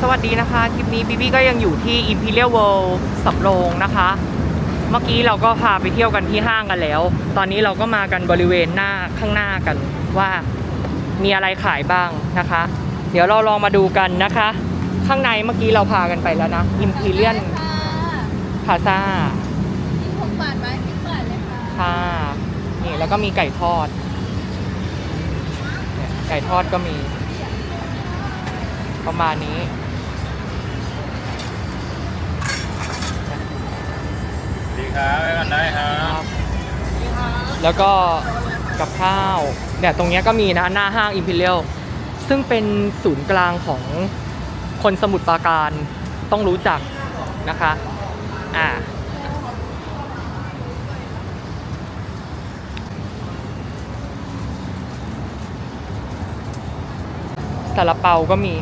สวัสดีนะคะทริปนี้บีบี้ก็ยังอยู่ที่ Imperial World สำโรงนะคะ เมื่อกี้เราก็พาไปเที่ยวกันที่ห้างกันแล้ว ตอนนี้เราก็มากันบริเวณหน้าข้างหน้ากันว่ามีอะไรขายบ้างนะคะ เดี๋ยวเราลองมาดูกันนะคะ ข้างในเมื่อกี้เราพากันไปแล้วนะ Imperial ค่ะ Plaza ยี่หกบาทไหมสิบบาทเลยค่ะค่ะนี่แล้วก็มีไก่ทอดเนี่ยไก่ทอดก็มีประมาณนี้ ครับไปกันได้ครับแล้วก็กับข้าวเนี่ยตรงเนี้ยก็มีนะหน้าห้าง Imperial ซึ่งเป็นศูนย์กลางของคนสมุทรปราการต้องรู้จักนะคะอ่าซาลาเปาก็มี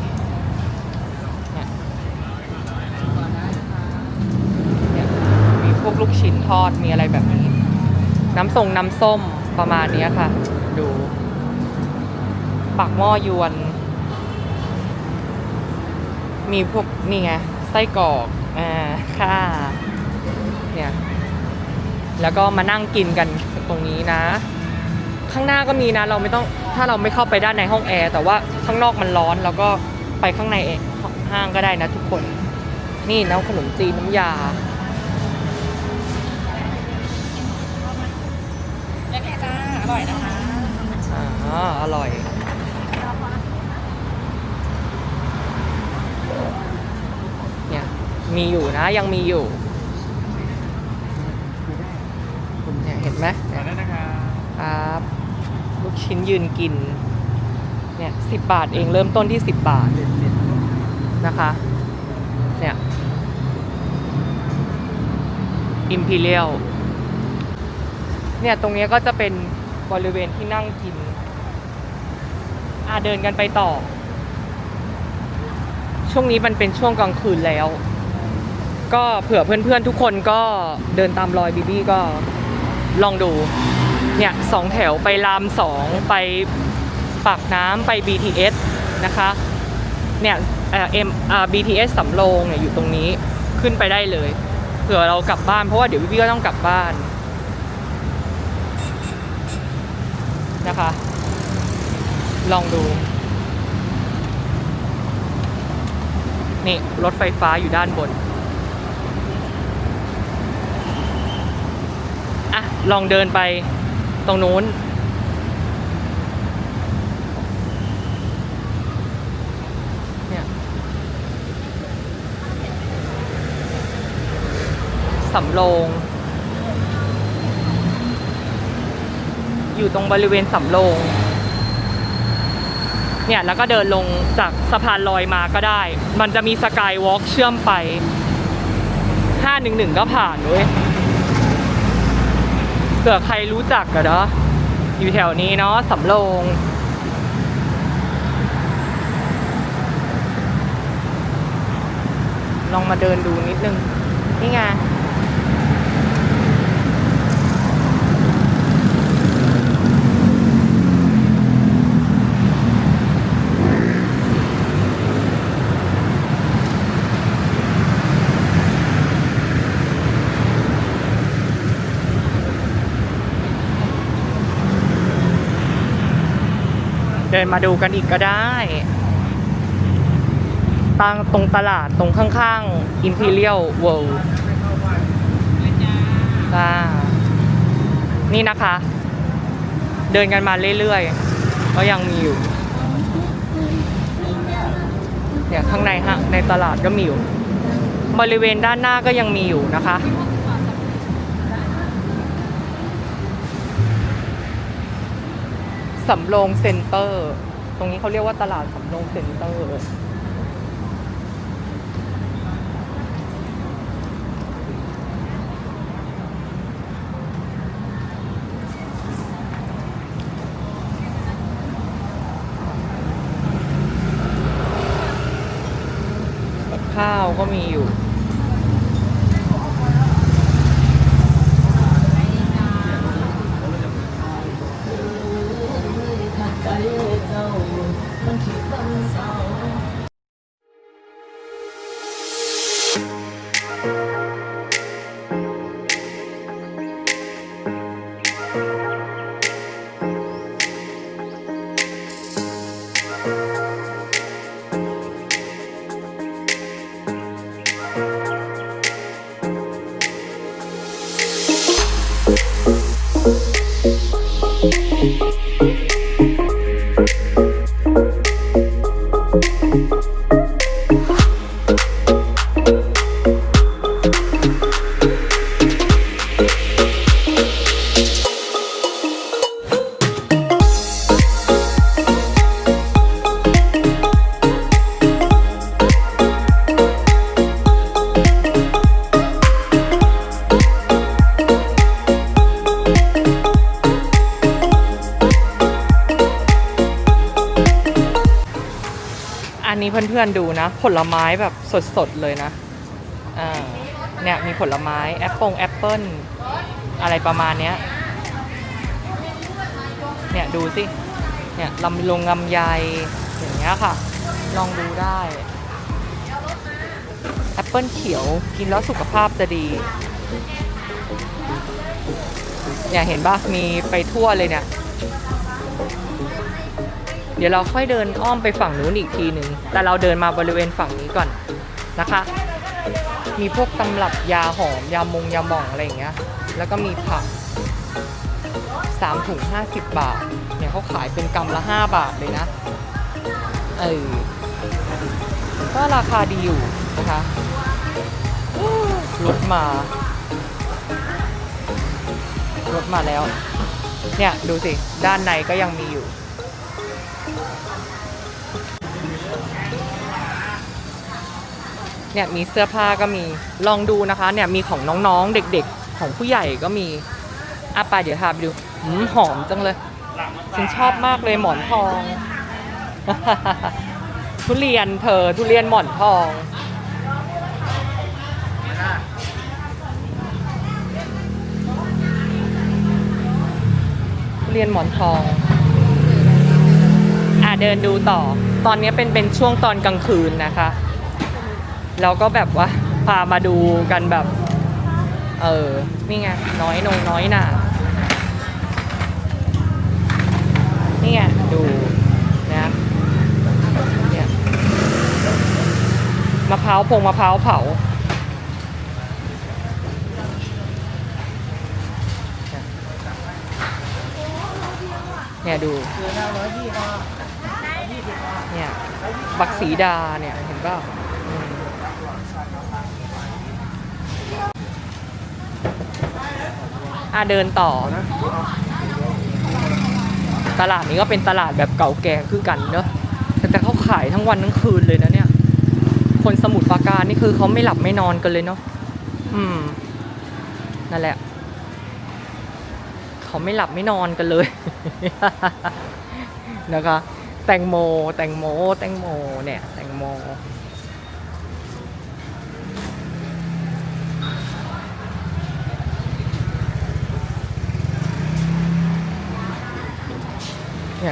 เนี่ยเนี่ยมีพวก ลูกชิ้นทอดมีอะไรแบบนี้ น้ำทรงน้ำส้มประมาณนี้ค่ะ ดู ปากหม้อยวน มีพวกนี่ไงไส้กรอกอ่าค่ะ เนี่ย แล้วก็มานั่งกินกันตรงนี้นะ ข้างหน้าก็มีนะ เราไม่ต้องถ้าเราไม่เข้าไปด้านในห้องแอร์แต่ว่าข้างนอกมันร้อนเราก็ไปข้างในเองห้างก็ได้นะทุกคน นี่น้ำขนมจีนน้ำยา ร่อยนะคะอ่าอร่อยเนี่ยมีอยู่นะยังมีอยู่เนี่ยเห็นไหมมาได้นะครับครับลูกชิ้นยืนกินเนี่ยสิบบาทเองเริ่มต้นที่สิบบาทนะคะเนี่ย Imperial เนี่ยตรงเนี้ยก็จะเป็น บริเวณที่นั่งกินอาเดินกันไปต่อ ช่วงนี้มันเป็นช่วงกลางคืนแล้ว ก็เผื่อเพื่อนๆทุกคนก็เดินตามรอยบีบี้ก็ลองดู เนี่ยสองแถวไปรามสองไปปากน้ำไป BTS นะคะ เนี่ยเอ่อ M อ่า BTS สำโรงเนี่ยอยู่ตรงนี้ขึ้นไปได้เลย เผื่อเรากลับบ้านเพราะว่าเดี๋ยวพี่ๆก็ต้องกลับบ้าน นะคะ ลองดู นี่รถไฟฟ้าอยู่ด้านบน อะ ลองเดินไปตรงนู้น เนี่ย สำโรง อยู่ตรงบริเวณสำโรง เนี่ยแล้วก็เดินลงจากสะพานลอยมาก็ได้ มันจะมีสกายวอล์กเชื่อมไป 511 ก็ผ่านเว้ยเผื่อใครรู้จักกันเนาะอยู่แถวนี้เนาะสำโรงลองมาเดินดูนิดนึง นี่ไง ดินมาดูกันอีกก็ได้ตั้งตรงตลาดตรงข้างๆ Imperial World จ้านี่นะคะ เดินกันมาเรื่อยๆ ก็ยังมีอยู่เนี่ยข้างในฮะในตลาดก็มีอยู่ บริเวณด้านหน้าก็ยังมีอยู่นะคะ สำโรงเซ็นเตอร์ ตรงนี้เขาเรียกว่าตลาดสำโรงเซ็นเตอร์ข้าวก็มี พื่อนๆดูนะ ผลไม้แบบสดๆเลยนะอ่าเนี่ยมีผลไม้แอปเปิลแอปเปิลอะไรประมาณเนี้ยเนี่ยดูสิเนี่ยลำลงลำไยอย่างเงี้ยค่ะ ลองดูได้แอปเปิลเขียวกินแล้วสุขภาพจะดีเนี่ยเห็นปะมีไปทั่วเลยเนี่ย เดี๋ยวเราค่อยเดินอ้อมไปฝั่งนู้นอีกทีหนึ่ง แต่เราเดินมาบริเวณฝั่งนี้ก่อนนะคะ มีพวกตำรับยาหอม ยามงยาหม่องอะไรอย่างเงี้ย แล้วก็มีผักสามถุงห้าสิบบาท เนี่ยเขาขายเป็นกำละห้าบาทเลยนะ เออ ก็ราคาดีอยู่นะคะรถมารถมาแล้ว เนี่ย ดูสิ ด้านในก็ยังมีอยู่ เนี่ยมีเสื้อผ้าก็มีลองดูนะคะ เนี่ยมีของน้องๆเด็กๆ ของผู้ใหญ่ก็มีอะไปเดี๋ยวพาไปดูหืมหอมจังเลยฉันชอบมากเลยหมอนทอง ทุเรียนเธอทุเรียนหมอนทองทุเรียนหมอนทองอะเดินดูต่อ ตอนนี้เป็นเป็นช่วงตอนกลางคืนนะคะ เราก็แบบว่าพามาดูกันแบบ เออนี่ไงน้อยนงน้อยหนานี่ไงดูนะเนี่ยมะพร้าวพงมะพร้าวเผาเนี่ยดูเนี่ยบักสีดาเนี่ยเห็นป่ะอืม อะเดินต่อ ตลาดนี้ก็เป็นตลาดแบบเก่าแก่คือกันเนอะแต่แต่เขาขายทั้งวันทั้งคืนเลยนะเนี่ย คนสมุทรปราการนี่คือเขาไม่หลับไม่นอนกันเลยเนาะอืม นั่นแหละ เขาไม่หลับไม่นอนกันเลย นะคะ แตงโม แตงโม แตงโม เนี่ย แตงโม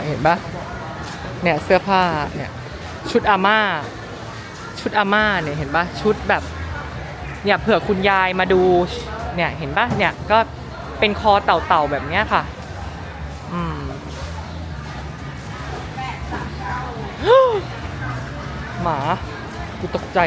เห็นปะเนี่ยเสื้อผ้าเนี่ยชุดอาม่า ชุดอาม่าเนี่ยเห็นปะชุดแบบเนี่ยเผื่อคุณยายมาดูเนี่ยเห็นปะเนี่ยก็เป็นคอเต่าๆแบบเนี้ยค่ะ อืมหมากูตกใจ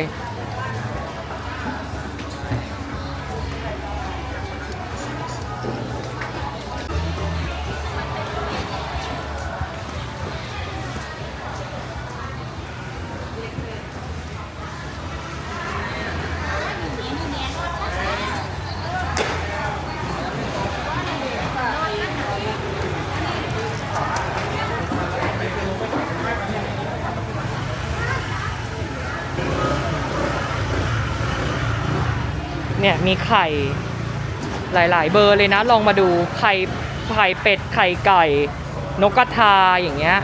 เนี่ยมีไข่หลาย ๆ เบอร์เลยนะ ลองมาดูไข่ไข่เป็ดไข่ไก่ นกกระทาอย่างเงี้ย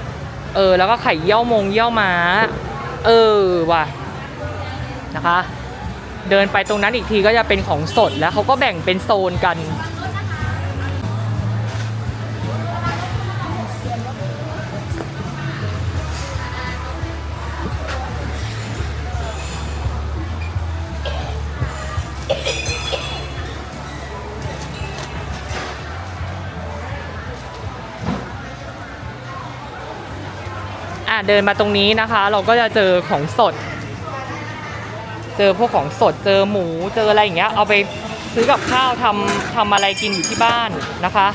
เออ แล้วก็ไข่เยี่ยวมงเยี่ยวม้า เออว่ะนะคะ เดินไปตรงนั้นอีกทีก็จะเป็นของสดแล้วเขาก็แบ่งเป็นโซนกัน เดินมาตรงนี้นะคะ เราก็จะเจอของสด เจอพวกของสดเจอหมูเจออะไรอย่างเงี้ยเอาไปซื้อกับข้าวทำทำอะไรกินอยู่ที่บ้านนะคะ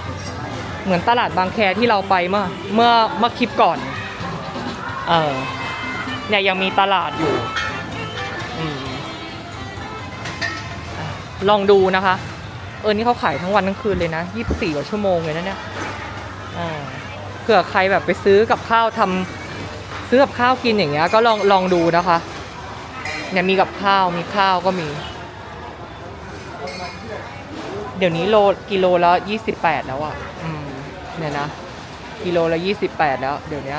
เหมือนตลาดบางแคที่เราไปเมื่อเมื่อเมื่อคลิปก่อนเออเนี่ยยังมีตลาดอยู่อลองดูนะคะ เออ นี่เขาขายทั้งวันทั้งคืนเลยนะ 24กว่าชั่วโมงเลยนะเนี่ยเผื่อใครแบบไปซื้อกับข้าวทำ ซื้อกับข้าวกินอย่างเงี้ยก็ลองลองดูนะคะเนี่ยมีกับข้าวมีข้าวก็มี เดี๋ยวนี้โลกิโลละ28แปดแล้วอะอืมเนี่ยนะกิโลละ28แปดแล้ว เดี๋ยวนี้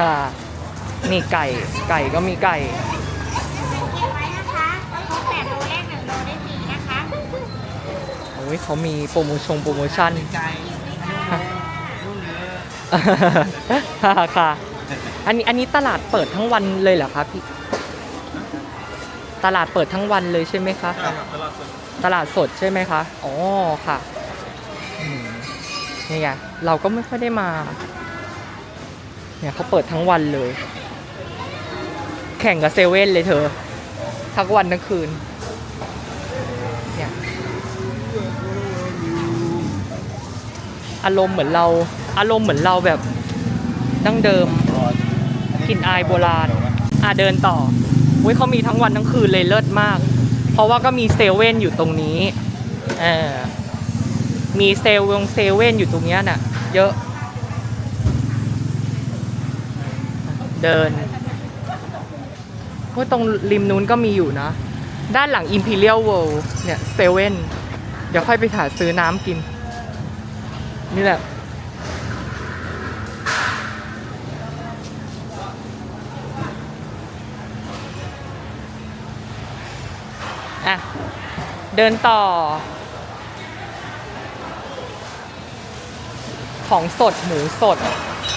ค่ะมีไก่ไก่ก็มีไก่ อ้ยเขามีโปรโมชั่นโปรโมชั่นค่ะค่ะ อันนี้อันนี้ตลาดเปิดทั้งวันเลยเหรอคะพี่ ตลาดเปิดทั้งวันเลยใช่ไหมคะ ตลาดสดใช่ไหมคะ อ๋อค่ะอืมนี่ไงเราก็ไม่ค่อยได้มา เนี่ยเขาเปิดทั้งวันเลย แข่งกับเซเว่นเลยเธอ ทั้งวันทั้งคืน เนี่ย อารมณ์เหมือนเรา อารมณ์เหมือนเราแบบดั้งเดิมกลิ่นอายโบราณอะเดินต่อเว้ยเขามีทั้งวันทั้งคืนเลยเลิศมาก เพราะว่าก็มีเซเว่นอยู่ตรงนี้เออมีเซเว่นเซเว่นอยู่ตรงเนี้ยน่ะ เยอะ เดินเพราตรงริมนู้นก็มีอยู่นะ ด้านหลัง Imperial World เนี่ยเซเว่นเดี๋ยวค่อยไปหาซื้อน้ำกิน นี่แหละ อะ เดินต่อ ของสดหมูสด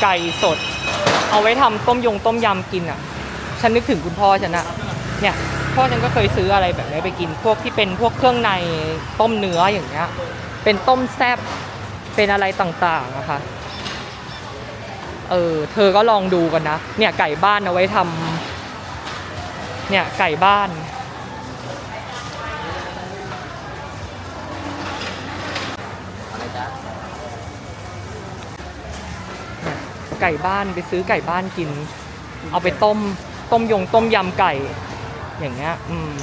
ไก่สด เอาไว้ทำต้มยงต้มยำกินอะ ฉันนึกถึงคุณพ่อฉันอะเนี่ยพ่อฉันก็เคยซื้ออะไรแบบนี้ไปกิน พวกที่เป็นพวกเครื่องในต้มเนื้ออย่างเงี้ย เป็นต้มแซบ เป็นอะไรต่างๆอะค่ะเออเธอก็ลองดูกันนะ เนี่ยไก่บ้านเอาไว้ทำเนี่ยไก่บ้าน ไก่บ้านไปซื้อไก่บ้านกิน เอาไปต้ม ต้มยงต้มยำไก่ อย่างเงี้ย อืม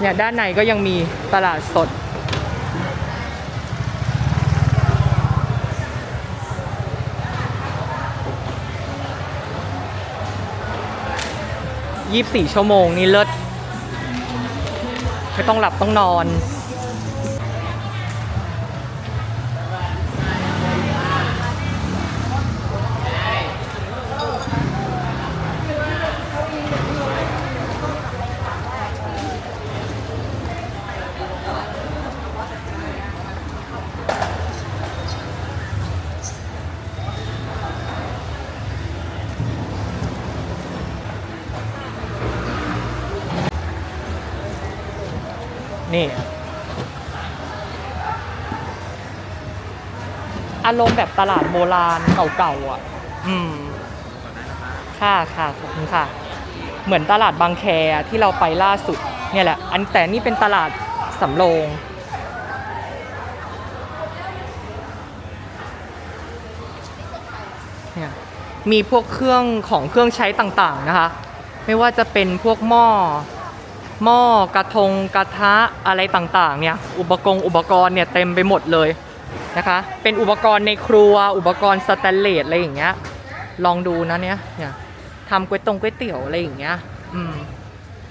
เนี่ยด้านในก็ยังมีตลาดสด ยี่สี่ชั่วโมงนี่เลิศไม่ต้องหลับต้องนอน อารมณ์แบบตลาดโบราณเก่าๆอะ อืม ค่ะค่ะขอบคุณค่ะ เหมือนตลาดบางแคที่เราไปล่าสุด เนี่ยแหละ อันแต่นี่เป็นตลาดสำโรงเนี่ยมีพวกเครื่องของเครื่องใช้ต่างๆนะคะ ไม่ว่าจะเป็นพวกหม้อหม้อกระทงกระทะอะไรต่างๆเนี่ย อุปกรณ์อุปกรณ์เนี่ยเต็มไปหมดเลย นะคะ เป็นอุปกรณ์ในครัว อุปกรณ์สแตนเลสอะไรอย่างเงี้ย ลองดูนะเนี่ยเนี่ยทำก๋วยตงก๋วยเตี๋ยวอะไรอย่างเงี้ย อืม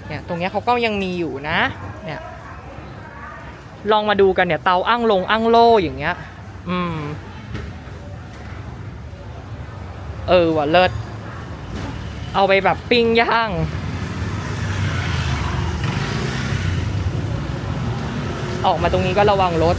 เนี่ย ตรงเนี้ยเขาก็ยังมีอยู่นะ เนี่ย ลองมาดูกันเนี่ย เตาอั้งลงอั้งโล่อย่างเงี้ย อืม เออว่ะเลิศ เอาไปแบบปิ้งย่างออกมาตรงนี้ก็ระวังรถ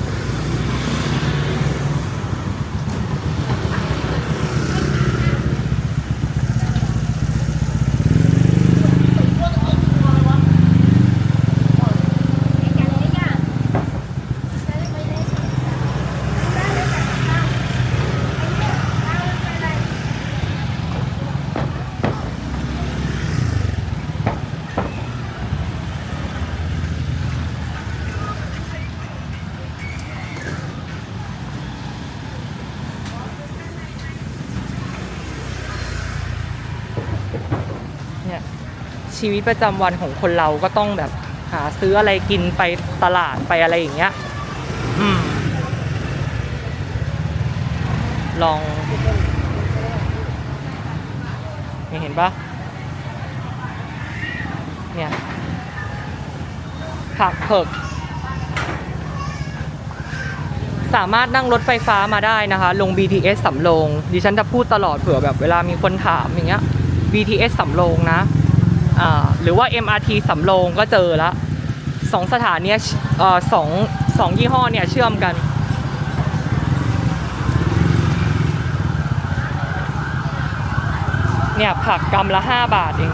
ชีวิตประจำวันของคนเราก็ต้องแบบหาซื้ออะไรกินไปตลาดไปอะไรอย่างเงี้ยอืมลองนี่เห็นปะเนี่ยผักเผือกสามารถนั่งรถไฟฟ้ามาได้นะคะ ลง BTS สำโรง ดิฉันจะพูดตลอดเผื่อแบบเวลามีคนถามอย่างเงี้ย BTS สำโรงนะ หรือว่า MRT สำโรงก็เจอละสองสถานีสองสองยี่ห้อเนี่ยเชื่อมกันเนี่ยผักกำละ 5 บาทเอง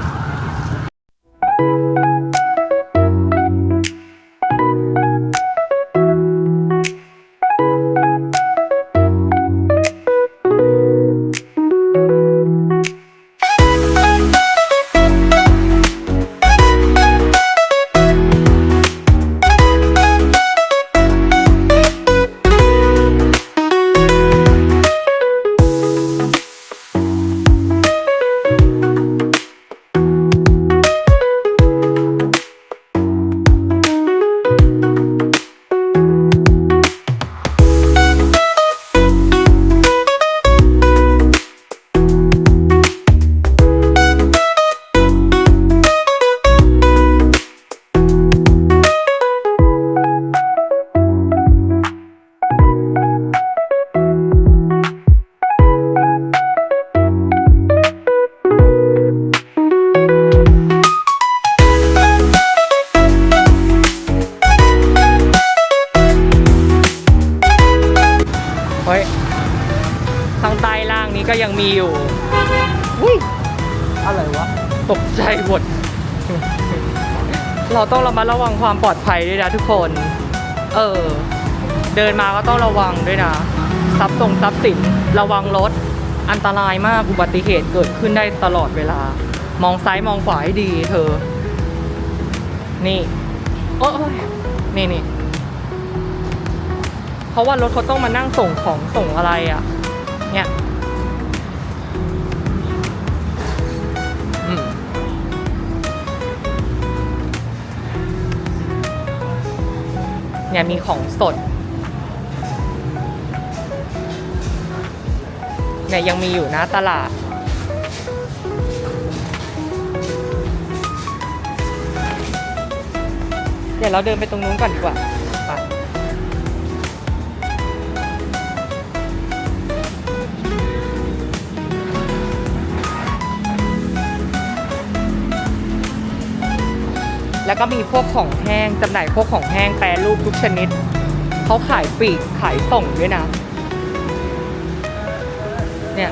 ความปลอดภัยด้วยนะทุกคน เออ เดินมาก็ต้องระวังด้วยนะทรัพย์ทรงทรัพย์สินระวังรถ อันตรายมากอุบัติเหตุเกิดขึ้นได้ตลอดเวลา มองซ้ายมองขวาให้ดีเธอ นี่โอ้ยนี่นี่เพราะว่ารถเขาต้องมานั่งส่งของส่งอะไรอะ่ะ เนี่ย เนี่ยมีของสดเนี่ยยังมีอยู่นะตลาด เดี๋ยวเราเดินไปตรงนู้นก่อนดีกว่า แล้วก็มีพวกของแห้งจำหน่ายพวกของแห้งแปรรูปทุกชนิด เขาขายปลีกขายส่งด้วยนะ เนี่ย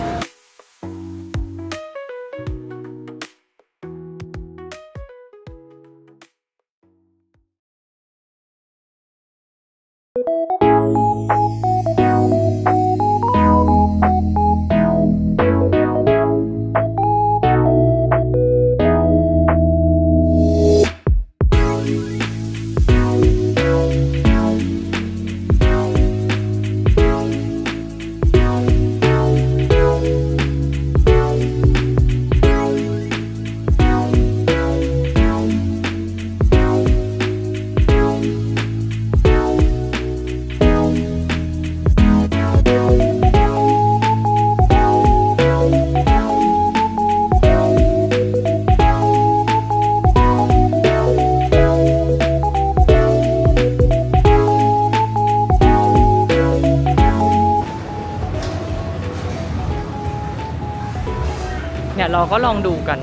ลองดูกัน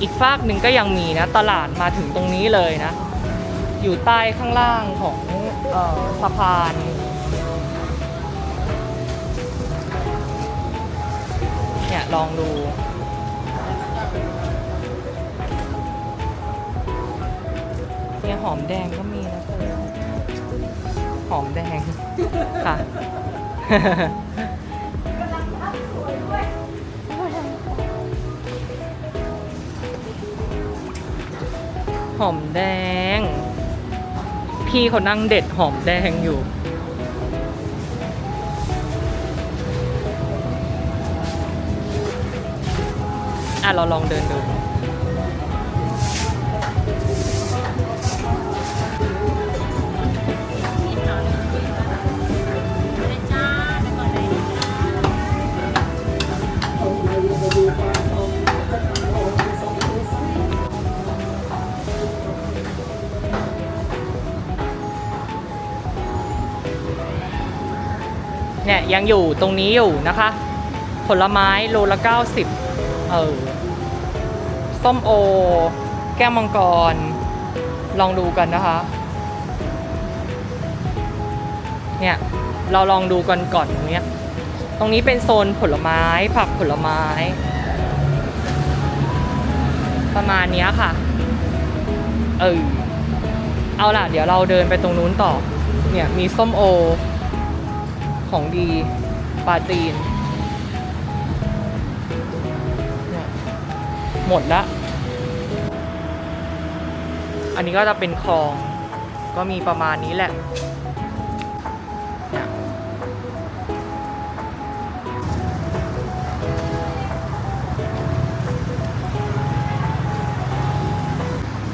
อีกฝากหนึ่งก็ยังมีนะ ตลาดมาถึงตรงนี้เลยนะ อยู่ใต้ข้างล่างของออสะพานเนี่ยลองดูเนี่ยหอมแดงก็มีนะเธอหอมแดงค่ะ หอมแดง พี่เขานั่งเด็ดหอมแดงอยู่ อะ เราลองเดินดู ยังอยู่ตรงนี้อยู่นะคะ ผลไม้โลละ 90 เออ ส้มโอ แก้วมังกร ลองดูกันนะคะ เนี่ย เราลองดูกันก่อนตรงนี้ตรงนี้เป็นโซนผลไม้ผักผลไม้ ประมาณนี้ค่ะ เออเอาล่ะ เดี๋ยวเราเดินไปตรงนู้นต่อ เนี่ย มีส้มโอ ของดีปลาจีนเนี่ยหมดละ อันนี้ก็จะเป็นคลอง ก็มีประมาณนี้แหละ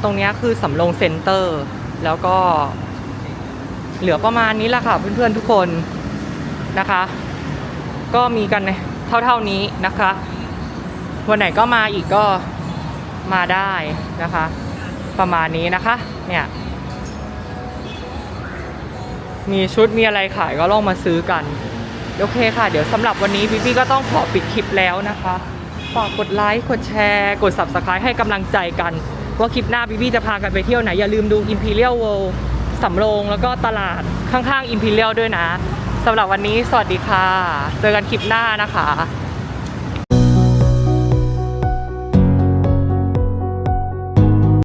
ตรงนี้คือสำโรงเซ็นเตอร์ แล้วก็เหลือประมาณนี้แหละค่ะเพื่อนๆทุกคน นะคะ ก็มีกันเท่าๆนี้นะคะ วันไหนก็มาอีกก็มาได้นะคะ ประมาณนี้นะคะเนี่ยมีชุดมีอะไรขายก็ลองมาซื้อกัน โอเคค่ะ เดี๋ยวสำหรับวันนี้พี่พี่ก็ต้องขอปิดคลิปแล้วนะคะฝากกดไลค์กดแชร์กด subscribe ให้กำลังใจกัน ว่าคลิปหน้าพี่พี่จะพากันไปเที่ยวไหน อย่าลืมดู Imperial World สำโรงแล้วก็ตลาดข้างๆ Imperial ด้วยนะ สำหรับวันนี้สวัสดีค่ะ เจอกันคลิปหน้านะคะ